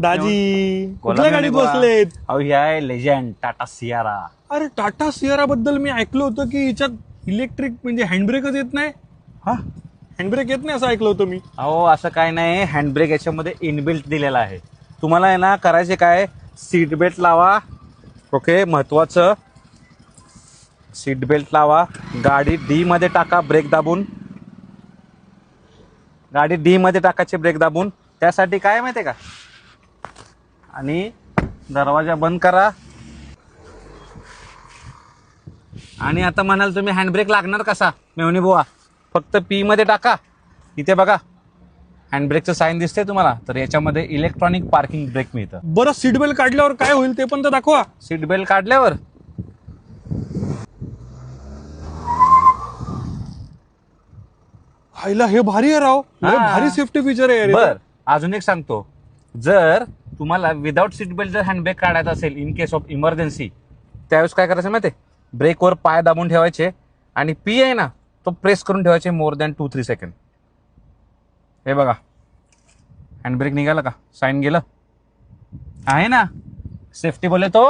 दाजी कुठल्या गाडीत. बसलेत? अहो ही आहे लेजंड टाटा सियारा. अरे टाटा सियारा बद्दल मी ऐकलं होतं की याच्यात इलेक्ट्रिक म्हणजे हँडब्रेकच येत नाही? हा? हँडब्रेक येत नाही असं ऐकलं होतं मी. अहो असं काय नाही. हँडब्रेक याच्यामध्ये इनबिल्ट दिलेला आहे. तुम्हाला आहे ना करायचे काय? सीट बेल्ट लावा. ओके महत्वाचं. सीट बेल्ट लावा. गाडी डी मध्ये टाका ब्रेक दाबून. गाडी डी मध्ये टाकायचे ब्रेक दाबून. त्यासाठी काय माहिती आहे का? आणि दरवाजा बंद करा. आणि आता म्हणाल तुम्ही हँडब्रेक लागणार कसा? मेवणी बुवा फक्त पी मध्ये टाका. इथे बघा हँडब्रेकचं साईन दिसते तुम्हाला तर याच्यामध्ये इलेक्ट्रॉनिक पार्किंग ब्रेक मिळतं. बरं सीट बेल्ट काढल्यावर काय होईल ते पण तर दाखवा. सीट बेल्ट काढल्यावर. हायला हे भारी आहे राव. लय हा. भारी सेफ्टी फीचर आहे यार बर अजून एक सांगतो. जर तुम्हाला विदाऊट सीट बेल्ट जर हँडब्रेक काढायचा असेल इन केस ऑफ इमर्जन्सी त्यावेळेस काय करायचं माहिती ब्रेकवर पाय दाबून ठेवायचे आणि पी आहे ना तो प्रेस करून ठेवायचे more than two three second हे बघा. हँडब्रेक निघाला का? साईन गेलं? आहे ना? सेफ्टी बोले तो?